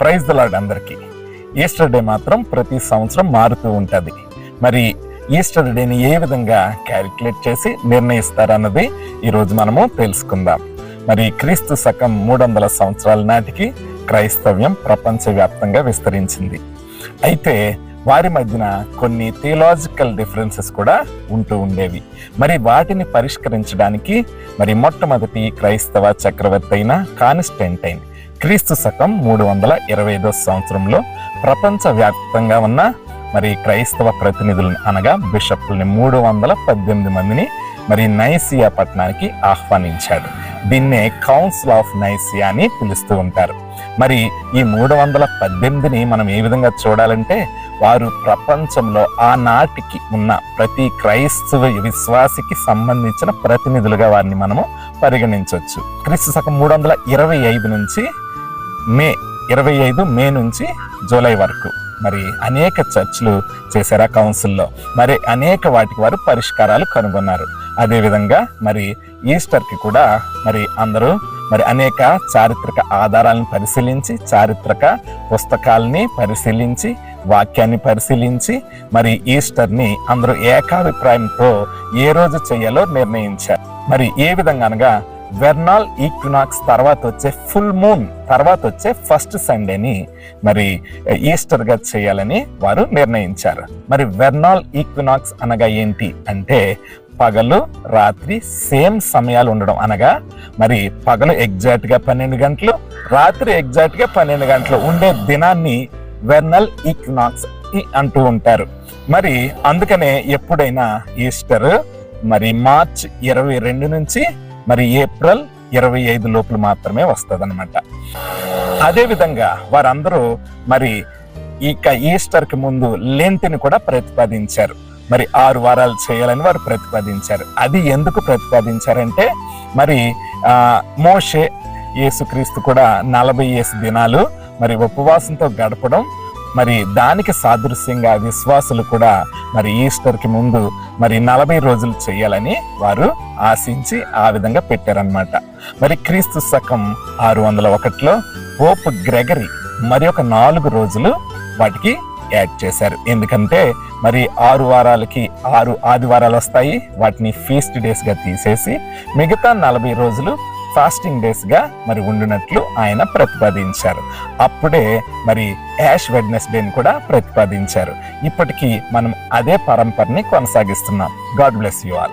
Praise the Lord అందరికీ. Easter day మాత్రం ప్రతి సంవత్సరం మారుతూ ఉంటుంది. మరి ఈస్టర్ డేని ఏ విధంగా క్యాలిక్యులేట్ చేసి నిర్ణయిస్తారన్నది ఈరోజు మనము తెలుసుకుందాం. మరి క్రీస్తు శకం మూడు వందల సంవత్సరాల నాటికి క్రైస్తవ్యం ప్రపంచవ్యాప్తంగా విస్తరించింది. అయితే వారి మధ్యన కొన్ని థియలాజికల్ డిఫరెన్సెస్ కూడా ఉంటూ ఉండేవి. మరి వాటిని పరిష్కరించడానికి మరి మొట్టమొదటి క్రైస్తవ చక్రవర్తి అయిన కాన్స్టెంటైన్ క్రీస్తు శకం మూడు వందల ఇరవై ఐదో సంవత్సరంలో ప్రపంచవ్యాప్తంగా ఉన్న మరి క్రైస్తవ ప్రతినిధులను అనగా బిషప్లని మూడు వందల పద్దెనిమిది మందిని మరి నైసియా పట్టణానికి ఆహ్వానించాడు. దీన్నే కౌన్సిల్ ఆఫ్ నైసియా అని పిలుస్తూ ఉంటారు. మరి ఈ మూడు వందల పద్దెనిమిదిని మనం ఏ విధంగా చూడాలంటే వారు ప్రపంచంలో ఆనాటికి ఉన్న ప్రతి క్రైస్తవ విశ్వాసికి సంబంధించిన ప్రతినిధులుగా వారిని మనము పరిగణించవచ్చు. క్రీస్తు శకం మూడు వందల ఇరవై ఐదు నుంచి మే ఇరవై ఐదు మే నుంచి జూలై వరకు. మరి అనేక చర్చలు చేశారు ఆ కౌన్సిల్లో. మరి అనేక వాటికి వారు పరిష్కారాలు కనుగొన్నారు. అదేవిధంగా మరి ఈస్టర్కి కూడా మరి అందరూ మరి అనేక చారిత్రక ఆధారాలను పరిశీలించి చారిత్రక పుస్తకాలని పరిశీలించి వాక్యాన్ని పరిశీలించి మరి ఈస్టర్ని అందరూ ఏకాభిప్రాయంతో ఏ రోజు చేయాలో నిర్ణయించారు. మరి ఏ విధంగా అనగా వెర్నాల్ ఈక్వినాక్స్ తర్వాత వచ్చే ఫుల్ మూన్ తర్వాత వచ్చే ఫస్ట్ సండేని మరి ఈస్టర్గా చేయాలని వారు నిర్ణయించారు. మరి వెర్నాల్ ఈక్వినాక్స్ అనగా ఏంటి అంటే పగలు రాత్రి సేమ్ సమయాలు ఉండడం అనగా మరి పగలు ఎగ్జాక్ట్గా పన్నెండు గంటలు రాత్రి ఎగ్జాక్ట్గా పన్నెండు గంటలు ఉండే దినాన్ని వెర్నల్ ఈక్వినాక్స్ అంటూ ఉంటారు. మరి అందుకనే ఎప్పుడైనా ఈస్టర్ మరి మార్చ్ ఇరవై రెండు నుంచి మరి ఏప్రిల్ ఇరవై ఐదు లోపల మాత్రమే వస్తుంది అనమాట అదేవిధంగా వారందరూ మరి ఇక ఈస్టర్కి ముందు లెంట్ని కూడా ప్రతిపాదించారు. మరి ఆరు వారాలు చేయాలని వారు ప్రతిపాదించారు. అది ఎందుకు ప్రతిపాదించారంటే మరి మోషే యేసుక్రీస్తు కూడా నలభై ఏసు దినాలు మరి ఉపవాసంతో గడపడం మరి దానికి సాదృశ్యంగా విశ్వాసులు కూడా మరి ఈస్టర్కి ముందు మరి నలభై రోజులు చేయాలని వారు ఆశించి ఆ విధంగా పెట్టారనమాట మరి క్రీస్తు శకం ఆరు వందల ఒకటిలో పోప్ గ్రెగరీ మరి ఒక నాలుగు రోజులు వాటికి యాడ్ చేశారు. ఎందుకంటే మరి ఆరు వారాలకి ఆరు ఆదివారాలు వస్తాయి. వాటిని ఫీస్ట్ డేస్గా తీసేసి మిగతా నలభై రోజులు ఫాస్టింగ్ డేస్గా మరి ఉండినట్లు ఆయన ప్రతిపాదించారు. అప్పుడే మరి యాష్ వెడ్నెస్డేని కూడా ప్రతిపాదించారు. ఇప్పటికీ మనం అదే పరంపరని కొనసాగిస్తున్నాం. God bless you all.